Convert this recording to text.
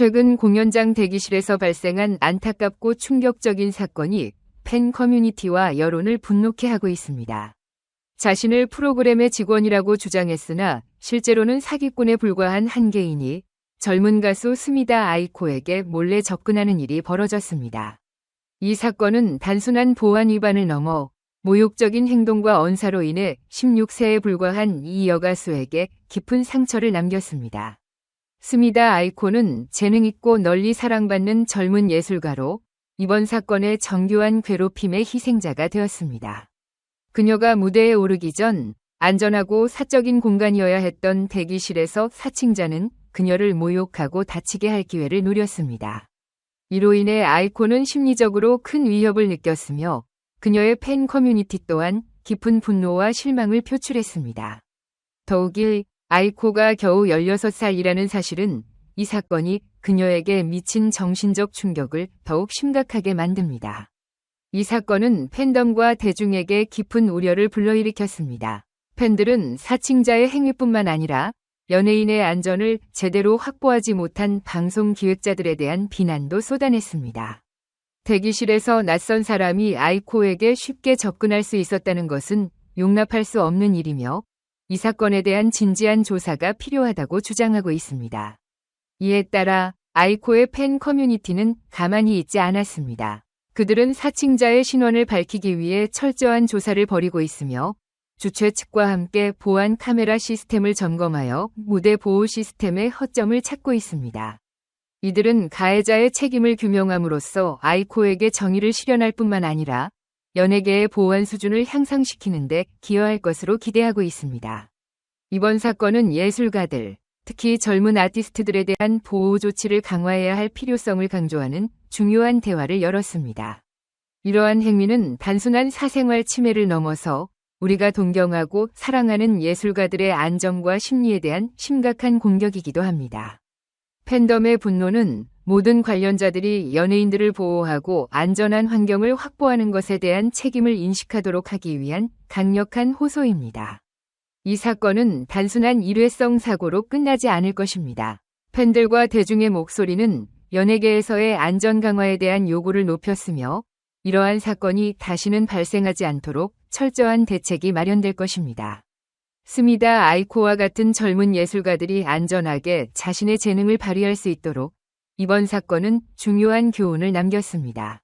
최근 공연장 대기실에서 발생한 안타깝고 충격적인 사건이 팬 커뮤니티와 여론을 분노케 하고 있습니다. 자신을 프로그램의 직원이라고 주장했으나 실제로는 사기꾼에 불과한 한 개인이 젊은 가수 스미다 아이코에게 몰래 접근하는 일이 벌어졌습니다. 이 사건은 단순한 보안 위반을 넘어 모욕적인 행동과 언사로 인해 16세에 불과한 이 여가수에게 깊은 상처를 남겼습니다. 스미다 아이코는 재능있고 널리 사랑받는 젊은 예술가로 이번 사건의 정교한 괴롭힘의 희생자가 되었습니다. 그녀가 무대에 오르기 전 안전하고 사적인 공간이어야 했던 대기실에서 사칭자는 그녀를 모욕하고 다치게 할 기회를 누렸습니다. 이로 인해 아이코는 심리적으로 큰 위협을 느꼈으며 그녀의 팬 커뮤니티 또한 깊은 분노와 실망을 표출했습니다. 더욱이 아이코가 겨우 16살이라는 사실은 이 사건이 그녀에게 미친 정신적 충격을 더욱 심각하게 만듭니다. 이 사건은 팬덤과 대중에게 깊은 우려를 불러일으켰습니다. 팬들은 사칭자의 행위뿐만 아니라 연예인의 안전을 제대로 확보하지 못한 방송 기획자들에 대한 비난도 쏟아냈습니다. 대기실에서 낯선 사람이 아이코에게 쉽게 접근할 수 있었다는 것은 용납할 수 없는 일이며 이 사건에 대한 진지한 조사가 필요하다고 주장하고 있습니다. 이에 따라 아이코의 팬 커뮤니티는 가만히 있지 않았습니다. 그들은 사칭자의 신원을 밝히기 위해 철저한 조사를 벌이고 있으며 주최 측과 함께 보안 카메라 시스템을 점검하여 무대 보호 시스템의 허점을 찾고 있습니다. 이들은 가해자의 책임을 규명함으로써 아이코에게 정의를 실현할 뿐만 아니라 연예계의 보안 수준을 향상시키는 데 기여할 것으로 기대하고 있습니다. 이번 사건은 예술가들, 특히 젊은 아티스트들에 대한 보호 조치를 강화해야 할 필요성을 강조하는 중요한 대화를 열었습니다. 이러한 행위는 단순한 사생활 침해를 넘어서 우리가 동경하고 사랑하는 예술가들의 안정과 심리에 대한 심각한 공격이기도 합니다. 팬덤의 분노는 모든 관련자들이 연예인들을 보호하고 안전한 환경을 확보하는 것에 대한 책임을 인식하도록 하기 위한 강력한 호소입니다. 이 사건은 단순한 일회성 사고로 끝나지 않을 것입니다. 팬들과 대중의 목소리는 연예계에서의 안전 강화에 대한 요구를 높였으며 이러한 사건이 다시는 발생하지 않도록 철저한 대책이 마련될 것입니다. 스미다 아이코와 같은 젊은 예술가들이 안전하게 자신의 재능을 발휘할 수 있도록 이번 사건은 중요한 교훈을 남겼습니다.